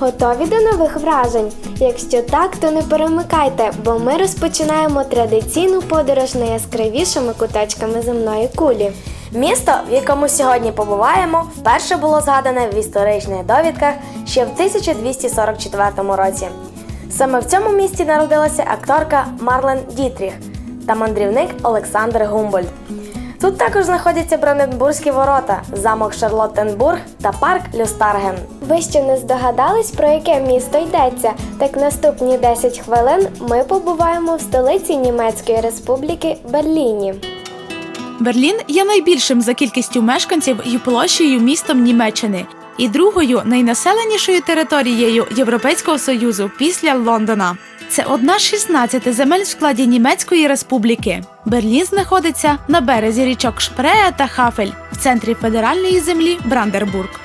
Готові до нових вражень? Якщо так, то не перемикайте, бо ми розпочинаємо традиційну подорож найяскравішими куточками земної кулі. Місто, в якому сьогодні побуваємо, вперше було згадане в історичних довідках ще в 1244 році. Саме в цьому місті народилася акторка Марлен Дітріх та мандрівник Олександр Гумбольд. Тут також знаходяться Бранденбурзькі ворота, замок Шарлоттенбург та парк Люстарген. Ви ще не здогадались, про яке місто йдеться? Так наступні 10 хвилин ми побуваємо в столиці Німецької республіки Берліні. Берлін є найбільшим за кількістю мешканців і площею містом Німеччини і другою найнаселенішою територією Європейського союзу після Лондона. Це одна з 16 земель в складі Німецької республіки. Берлін знаходиться на березі річок Шпрея та Хафель в центрі федеральної землі Брандербург.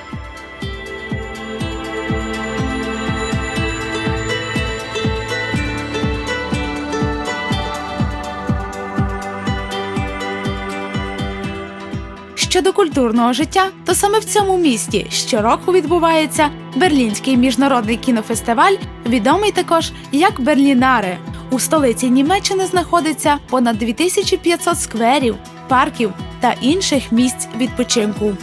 Щодо культурного життя, то саме в цьому місті щороку відбувається Берлінський міжнародний кінофестиваль, відомий також як Берлінари. У столиці Німеччини знаходиться понад 2500 скверів, парків та інших місць відпочинку.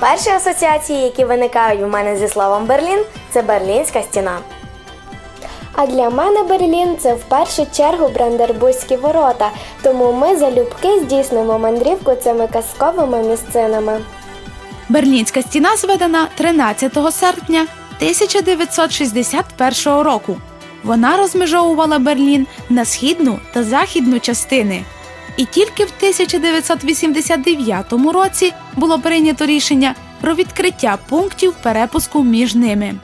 Перші асоціації, які виникають в мене зі словом Берлін, це Берлінська стіна. А для мене Берлін це в першу чергу Брандербурзькі ворота, тому ми залюбки здійснимо мандрівку цими казковими місцинами. Берлінська стіна зведена 13 серпня 1961 року. Вона розмежовувала Берлін на східну та західну частини. І тільки в 1989 році було прийнято рішення про відкриття пунктів перепуску між ними.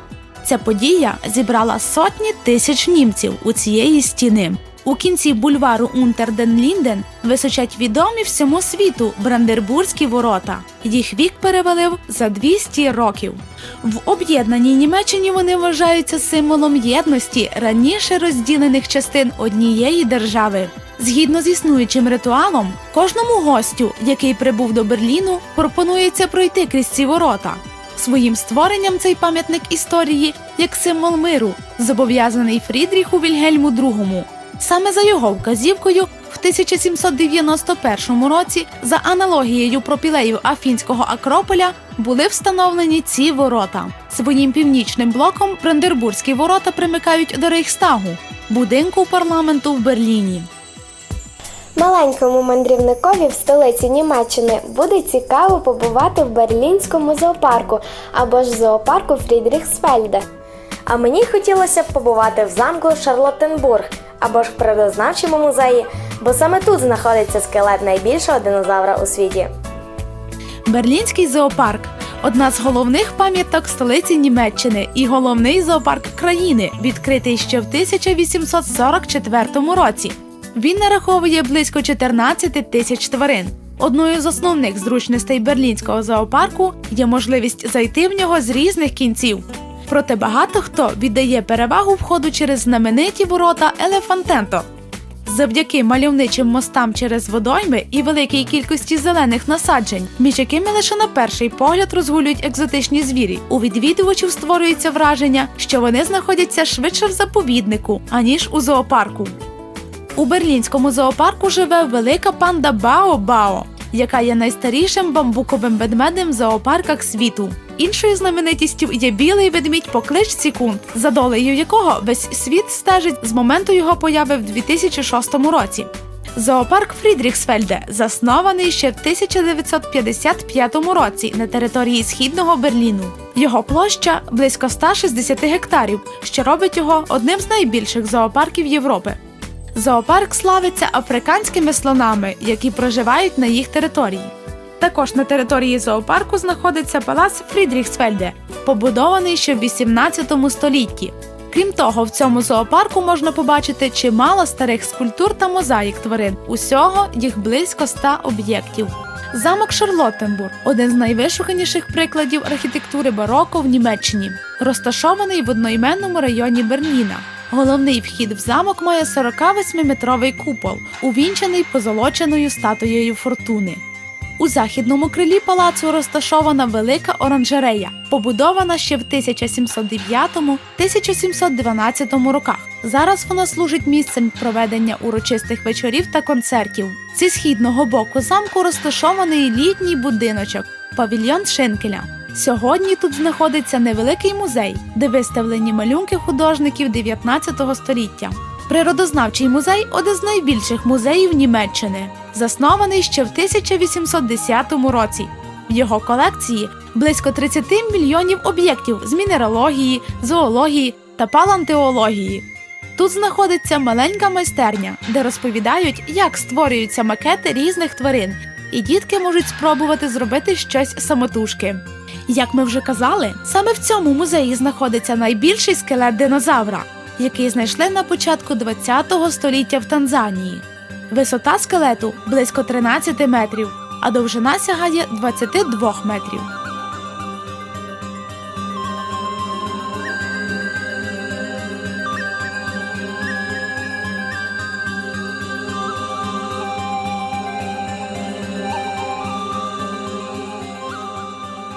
Ця подія зібрала сотні тисяч німців у цієї стіни. У кінці бульвару Унтерден-Лінден височать відомі всьому світу Брандербурзькі ворота. Їх вік перевалив за 200 років. В об'єднаній Німеччині вони вважаються символом єдності раніше розділених частин однієї держави. Згідно з існуючим ритуалом, кожному гостю, який прибув до Берліну, пропонується пройти крізь ці ворота. Своїм створенням цей пам'ятник історії як символ миру, зобов'язаний Фрідріху Вільгельму II. Саме за його вказівкою в 1791 році, за аналогією пропілею Афінського Акрополя, були встановлені ці ворота. Своїм північним блоком Брандербурзькі ворота примикають до Рейхстагу, будинку парламенту в Берліні. Маленькому мандрівникові в столиці Німеччини буде цікаво побувати в берлінському зоопарку або ж зоопарку Фрідріхсфельде. А мені хотілося б побувати в замку Шарлоттенбург або ж в природознавчому музеї, бо саме тут знаходиться скелет найбільшого динозавра у світі. Берлінський зоопарк одна з головних пам'яток столиці Німеччини і головний зоопарк країни, відкритий ще в 1844 році. Він нараховує близько 14 тисяч тварин. Одною з основних зручностей берлінського зоопарку є можливість зайти в нього з різних кінців. Проте багато хто віддає перевагу входу через знамениті ворота Елефантенто. Завдяки мальовничим мостам через водойми і великій кількості зелених насаджень, між якими лише на перший погляд розгулюють екзотичні звірі, у відвідувачів створюється враження, що вони знаходяться швидше в заповіднику, аніж у зоопарку. У берлінському зоопарку живе велика панда Бао-Бао, яка є найстарішим бамбуковим ведмедем в зоопарках світу. Іншою знаменитістю є білий ведмідь по кличці Кунт, за долею якого весь світ стежить з моменту його появи в 2006 році. Зоопарк Фрідріхсфельде заснований ще в 1955 році на території східного Берліну. Його площа близько 160 гектарів, що робить його одним з найбільших зоопарків Європи. Зоопарк славиться африканськими слонами, які проживають на їх території. Також на території зоопарку знаходиться палац Фрідріхсфельде, побудований ще в 18 столітті. Крім того, в цьому зоопарку можна побачити чимало старих скульптур та мозаїк тварин. Усього їх близько 100 об'єктів. Замок Шарлоттенбург один з найвишуканіших прикладів архітектури бароко в Німеччині, розташований в одноіменному районі Берліна. Головний вхід в замок має 48-метровий купол, увінчаний позолоченою статуєю фортуни. У західному крилі палацу розташована велика оранжерея, побудована ще в 1709-1712 роках. Зараз вона служить місцем проведення урочистих вечорів та концертів. Зі східного боку замку розташований літній будиночок павільйон Шинкеля. Сьогодні тут знаходиться невеликий музей, де виставлені малюнки художників 19 століття. Природознавчий музей один з найбільших музеїв Німеччини, заснований ще в 1810 році. В його колекції близько 30 мільйонів об'єктів з мінералогії, зоології та палантеології. Тут знаходиться маленька майстерня, де розповідають, як створюються макети різних тварин, і дітки можуть спробувати зробити щось самотужки. Як ми вже казали, саме в цьому музеї знаходиться найбільший скелет динозавра, який знайшли на початку ХХ століття в Танзанії. Висота скелету близько 13 метрів, а довжина сягає 22 метрів.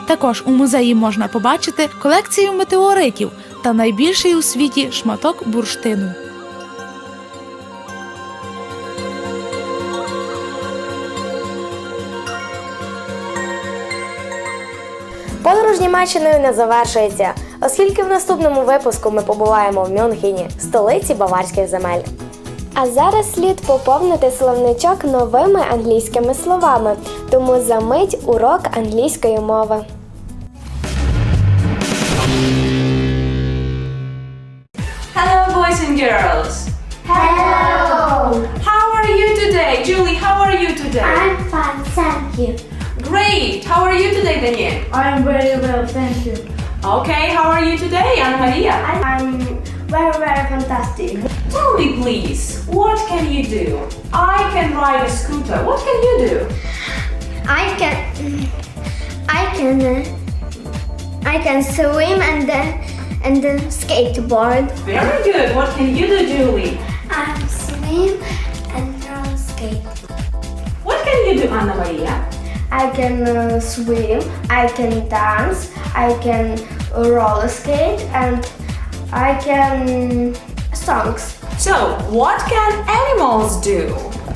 Також у музеї можна побачити колекцію метеоритів та найбільший у світі шматок бурштину. Подорож Німеччиною не завершується, оскільки в наступному випуску ми побуваємо в Мюнхені, столиці баварських земель. А зараз слід поповнити словничок новими англійськими словами, тому за мить урок англійської мови. Girls. Hello. How are you today, Julie? How are you today? I'm fine, thank you. Great. How are you today, Daniel? I'm very well, thank you. Okay. How are you today, Anna Maria? I'm very, very fantastic. Tell me, please. What can you do? I can ride a scooter. What can you do? I can, I can, uh, I can swim and then and then skateboard. Very good. What can you do, Julie? I swim and roller skate. What can you do, Anna Maria? I can uh, swim. I can dance. I can roller skate and I can songs. So, what can animals do?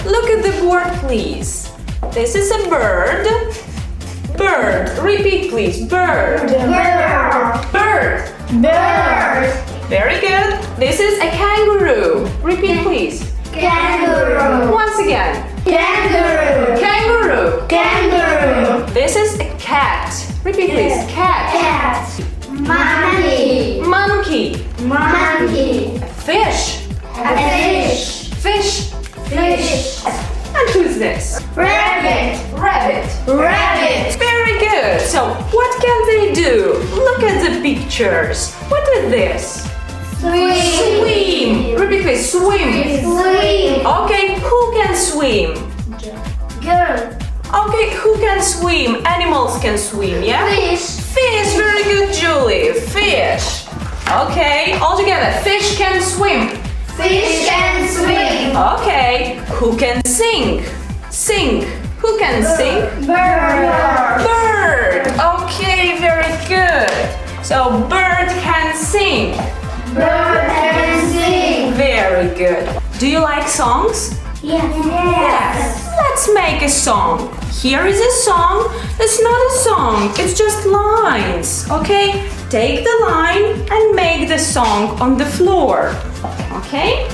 Look at the board, please. This is a bird. Bird. Repeat, please. Bird. Bird. Bird. Bird. Very good. This is a kangaroo. Repeat, please. Kangaroo. Once again. Kangaroo. Kangaroo. Kangaroo. This is a cat. Repeat, please. Cat. Cat. Pictures. What is this? Swim. Repeat, please. Swim. Swim. Okay, who can swim? Girl. Okay, who can swim? Animals can swim, yeah? Fish. Fish, very good, Julie. Fish. Okay, all together. Fish can swim. Fish can swim. Okay, who can sing? Sing. Who can sing? Bird. Bird. Okay, very good. So, bird can sing. Bird can sing. Very good. Do you like songs? Yes. Yes. Let's make a song. Here is a song. It's not a song, it's just lines. Okay? Take the line and make the song on the floor. Okay?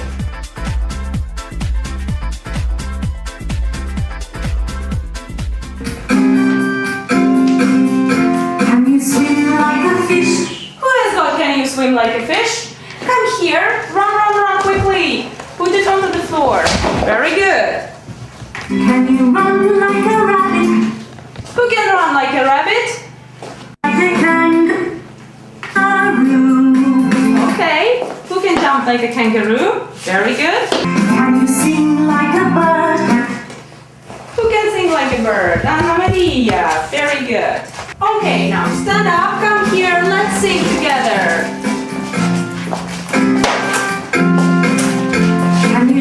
like a fish. Come here, run, run, run quickly. Put it onto the floor. Very good. Can you run like a rabbit? Who can run like a rabbit? Okay. Who can jump like a kangaroo? Very good. Can you sing like a bird? Who can sing like a bird? Anna Maria. Very good. Okay, now stand up, come here, let's sing together.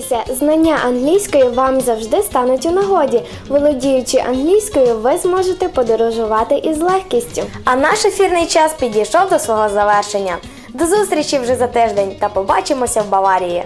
хвилюйтеся, знання англійської вам завжди стануть у нагоді. Володіючи англійською, ви зможете подорожувати із легкістю. А наш ефірний час підійшов до свого завершення. До зустрічі вже за тиждень та побачимося в Баварії.